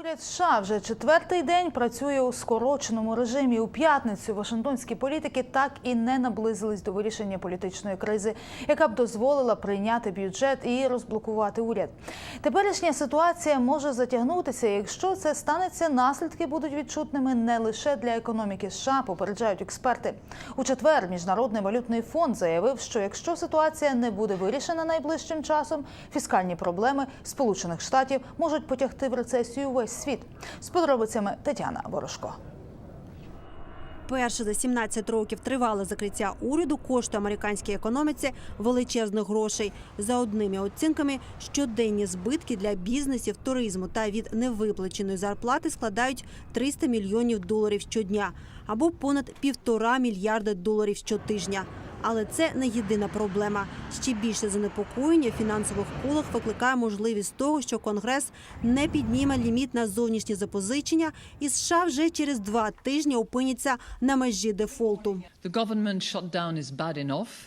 Уряд США вже четвертий день працює у скороченому режимі. У п'ятницю Вашингтонські політики так і не наблизились до вирішення політичної кризи, яка б дозволила прийняти бюджет і розблокувати уряд. Теперішня ситуація може затягнутися. Якщо це станеться, наслідки будуть відчутними не лише для економіки США, попереджають експерти. У четвер міжнародний валютний фонд заявив, що якщо ситуація не буде вирішена найближчим часом, фіскальні проблеми Сполучених Штатів можуть потягти в рецесію весь світ. З подробицями Тетяна Ворожко. Перше за 17 років тривале закриття уряду коштує американській економіці величезних грошей. За одними оцінками, щоденні збитки для бізнесів, туризму та від невиплаченої зарплати складають 300 мільйонів доларів щодня або понад півтора мільярда доларів щотижня. Але це не єдина проблема. Ще більше занепокоєння в фінансових колах викликає можливість того, що Конгрес не підніме ліміт на зовнішні запозичення, і США вже через два тижні опиняться на межі дефолту.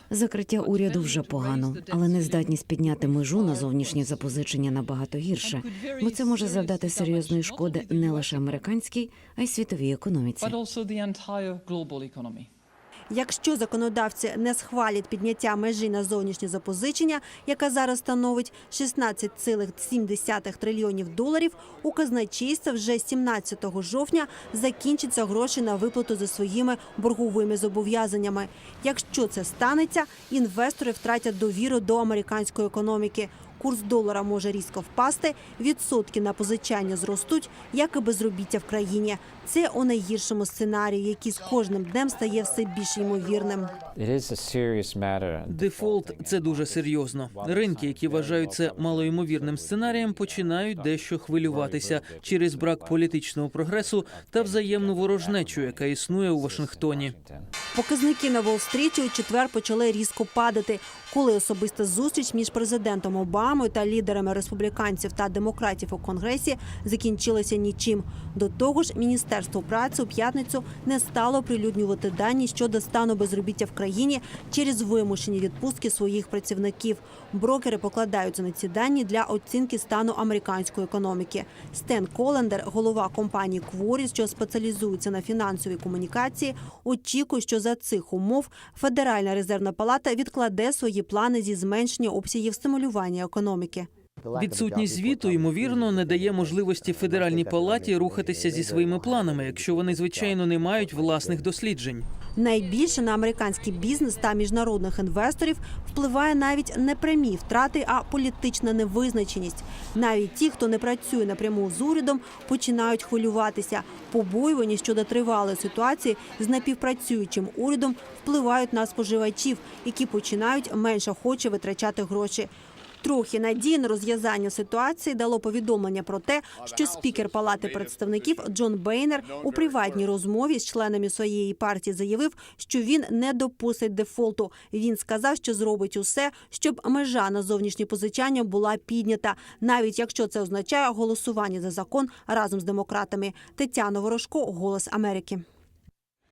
Закриття уряду вже погано, але нездатність підняти межу на зовнішні запозичення набагато гірше, бо це може завдати серйозної шкоди не лише американській, а й світовій економіці. Якщо законодавці не схвалять підняття межі на зовнішні запозичення, яка зараз становить 16,7 трильйонів доларів, у казначейства вже 17 жовтня закінчаться гроші на виплату за своїми борговими зобов'язаннями. Якщо це станеться, інвестори втратять довіру до американської економіки. Курс долара може різко впасти, відсотки на позичання зростуть, як і безробіття в країні. Це у найгіршому сценарії, який з кожним днем стає все більш ймовірним. Дефолт це дуже серйозно. Ринки, які вважають це малоймовірним сценарієм, починають дещо хвилюватися через брак політичного прогресу та взаємну ворожнечу, яка існує у Вашингтоні. Показники на Уолл-стріті у четвер почали різко падати, коли особиста зустріч між президентом Обамою та лідерами республіканців та демократів у конгресі закінчилася нічим. До того ж, міністерство праці у п'ятницю не стало оприлюднювати дані щодо стану безробіття в країні через вимушені відпустки своїх працівників. Брокери покладаються на ці дані для оцінки стану американської економіки. Стен Колендер, голова компанії Кворі, що спеціалізується на фінансовій комунікації, очікує, що за цих умов Федеральна резервна палата відкладе свої плани зі зменшення обсягів стимулювання економіки. Відсутність звіту ймовірно не дає можливості федеральній палаті рухатися зі своїми планами, якщо вони звичайно не мають власних досліджень. Найбільше на американський бізнес та міжнародних інвесторів впливає навіть не прямі втрати, а політична невизначеність. Навіть ті, хто не працює напряму з урядом, починають хвилюватися. Побоювання щодо тривалої ситуації з напівпрацюючим урядом впливають на споживачів, які починають менш охоче витрачати гроші. Трохи надії на розв'язання ситуації дало повідомлення про те, що спікер Палати представників Джон Бейнер у приватній розмові з членами своєї партії заявив, що він не допустить дефолту. Він сказав, що зробить усе, щоб межа на зовнішні позичання була піднята, навіть якщо це означає голосування за закон разом з демократами. Тетяна Ворожко, Голос Америки.